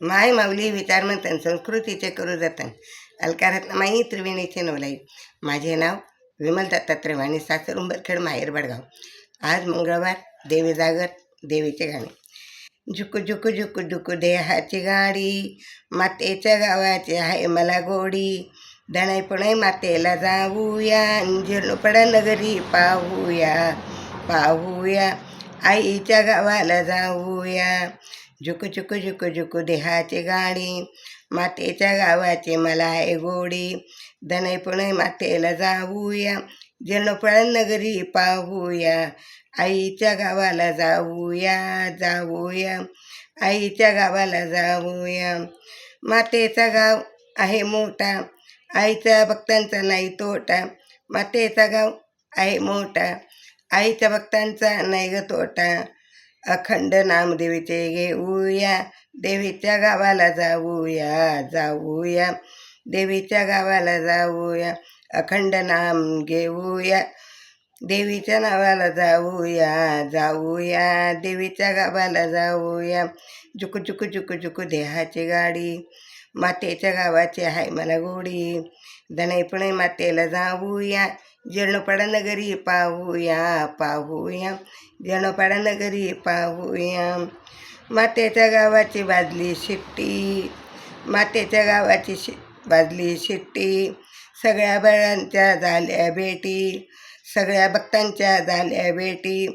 माय माऊली विचार विचारमंथन संस्कृतीचे करू जतन. अलकारत्नमाई त्रिवेणीचे नवलाई. माझे नाव विमल दत्तात्रय त्रिवाणी सासर उंबरखेड माहेर बडगाव. आज मंगळवार देवी जागर देवीचे गाणे. झुकू झुकू झुकू झुकू देहाची गाडी मातेच्या गावाची आहे मला गोडी. दणाई पणाई मातेला जाऊया जीर्णोपडा नगरी पाहूया पाहूया. आईच्या गावाला जाऊया झुक झुक झुक झुकू देहाची गाडी मातेच्या गावाचे मला आहे गोडी. दणाई पणाई मातेला जाऊया जनपळण नगरी पाहूया. आईच्या गावाला जाऊया जाऊया. आईच्या गावाला जाऊया. मातेचा गाव आहे मोठा आईच्या भक्तांचा नाही तोटा. मातेचा गाव आहे मोठा आईच्या भक्तांचा नाही ग तोटा. अखंड नामदेवीचे घेऊया. देवीच्या गावाला जाऊया जाऊया. देवीच्या गावाला जाऊया अखंड नाम घेऊया. देवीच्या नावाला जाऊया जाऊया. देवीच्या गावाला जाऊया. झुकू झुकू झुकू झुकू देहाची गाडी. मातेच्या गावाची आहे मला गोडी. दणाईपणे मातेला जाऊया. जीर्णपाडा नगरी पाहूया पाहूया. जीर्णपाडा नगरी पाहूया. मातेच्या गावाची बाजली शिट्टी. मातेच्या गावाची शि बाजली शिट्टी. सगळ्या बळांच्या झाल्या भेटी. सगळ्या भक्तांच्या झाल्या भेटी.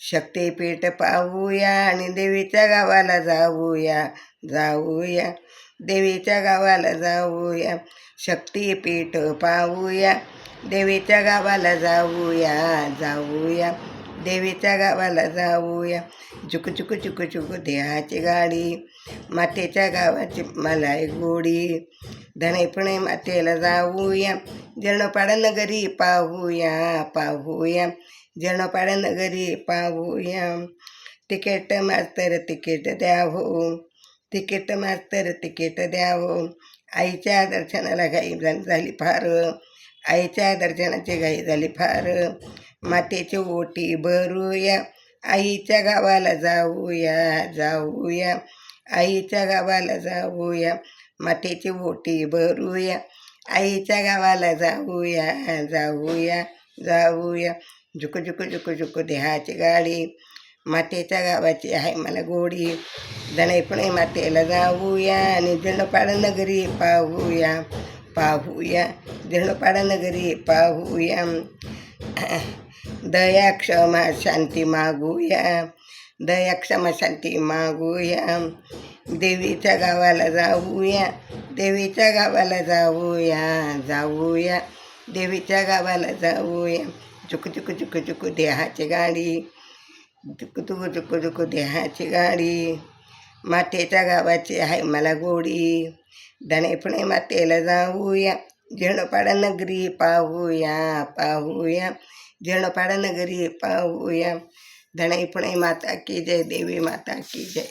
शक्तीपीठ पाहूया आणि देवीच्या गावाला जाऊया जाऊया. देवीच्या गावाला जाऊया. शक्तीपीठ पाहूया. देवीच्या गावाला जाऊया जाऊया. देवीच्या गावाला जाऊया. चुक चुक चुक चुक देहाची गाडी मातेच्या गावाची मलाई गोडी. धनेपणे मातेला जाऊया. जीर्णपाडा नगरी पाहूया पाहूया. जीर्णपाडा नगरी पाहूया. तिकीट मास्तर तिकीट द्यावो. तिकीट मास्तर तिकीट द्यावो. आईच्या दर्शनाला घाई झाली फार. आईच्या दर्शनाची घाई झाली. फार मातेची ओटी भरूया. आईच्या गावाला जाऊया जाऊया. आईच्या गावाला जाऊया. मातेची ओटी भरूया. आईच्या गावाला जाऊया जाऊया जाऊया. झुक झुक झुक झुक देहाची गाडी. मातेच्या गावाची आहे मला गोडी. दणाईपणे मातेला जाऊया. आणि जणपाड नगरी पाहूया पाहूया. जीर्णपाडा पाहूया. दया क्षमा शांती मागूया दया क्षमा शांती मागूया देवीच्या गावाला जाऊया. देवीच्या गावाला जाऊया. जाऊया. देवीच्या गावाला जाऊया. चुकू चुकू चुकू चुकू देहाची गाडी. चुकू चुकू चुकू चुकू देहाची गाडी. मातेच्या गावाची आहे मला गोडी. दणेपणे मातेला जाऊया. झेणपाडा नगरी पाहूया पाहूया झेणपाडा नगरी पाहूया धणाईपणे माता की जय देवी माता की जय